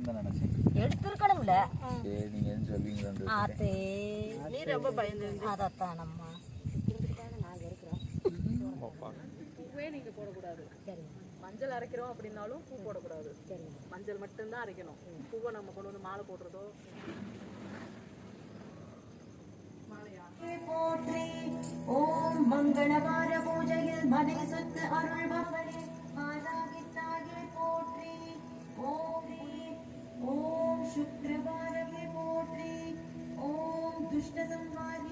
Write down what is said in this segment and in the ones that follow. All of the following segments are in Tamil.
எடுக்கணும்னு தான் நினைச்சேன். எடுத்திருக்கணும்ல. சரி நீங்க எதுவும் சொல்லுவீங்களோன்னு ஆத்தே நீ ரொம்ப பயந்து அதைத்தான் நம்ம பூவே நீங்க போடக்கூடாது. சரி மஞ்சள் அரைக்கிறோம் அப்படின்னாலும் பூ போடக்கூடாது. மஞ்சள் மட்டும்தான் அரைக்கணும். பூவை நம்ம கொண்டு வந்து மாலை போடுறதோ? போற்றி ஓம் மங்களவார பூஜையில் மனை ஓம்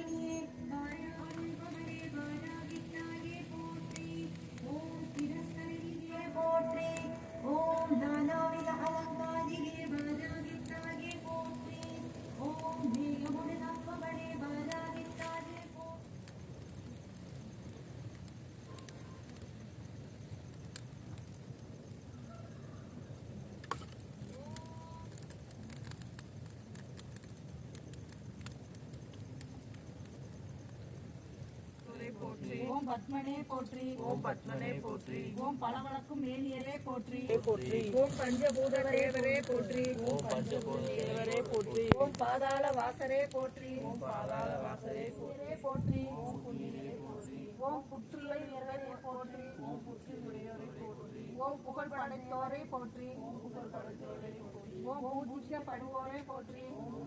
ஓம் பத்மனே போற்றி ஓம் பத்மனே போற்றி ஓம் பளபளக்கும் மேலியரே போற்றி போற்றி ஓம் பஞ்சபூத தேவரே போற்றி ஓம் பஞ்சபூத தேவரே போற்றி ஓம் பாதாள வாசரே போற்றி ஓம் பாதாள வாசரே போற்றி போற்றி ஓம் புண்ணியரே போற்றி ஓம் புற்றுலை நிறைவரே போற்றி ஓம் புற்றுடையவரே போற்றி ஓம் புகழ் படைத்தோரே போற்றி ஓம் புகழ் படைத்தோரே போற்றி ஓம் பூஜிக்கப்படுவோரே போற்றி ஓம்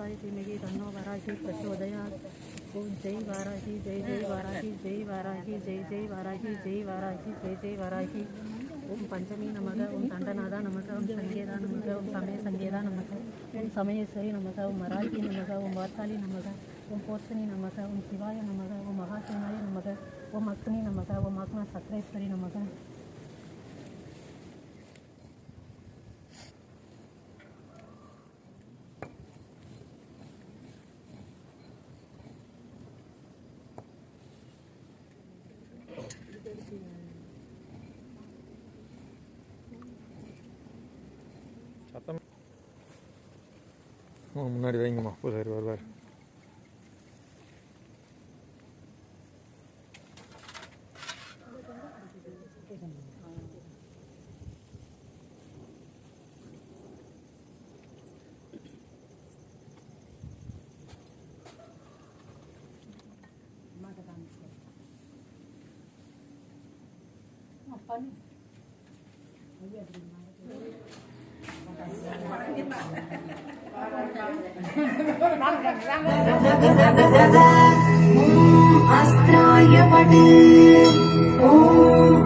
வித்மகே கலகஸ்தாய தன்னோ வராகி பிரச்சோதயாத் ஓம் ஜெய் வாராகி ஜெய் ஜெய் வாராகி ஜெய் வாராகி ஜெய் ஜெய் வாராகி ஜெய் வாராகி ஜெய் ஜெய் வாராகி ஓம் பஞ்சமி நமக ஓம் தண்டநாதா நமக ஓம் சங்கேதா நமக ஓம் சமய சங்கேதா நமக ஓம் சமயேஸ்வரி நமக ஓம் மராகி நமக ஓம் வார்த்தாலி நமக ஓம் போர்த்தனி நமக ஓம் சிவாய நமக ஓம் மகாசிவாய நமக ஓம் அக்னி நமக ஓம் ஆக்னா சக்கரேஸ்வரி நமக முன்னாடி வைங்கம்மா. பூசாரி வருவார் அஸ்திராய பட்டு ஓம்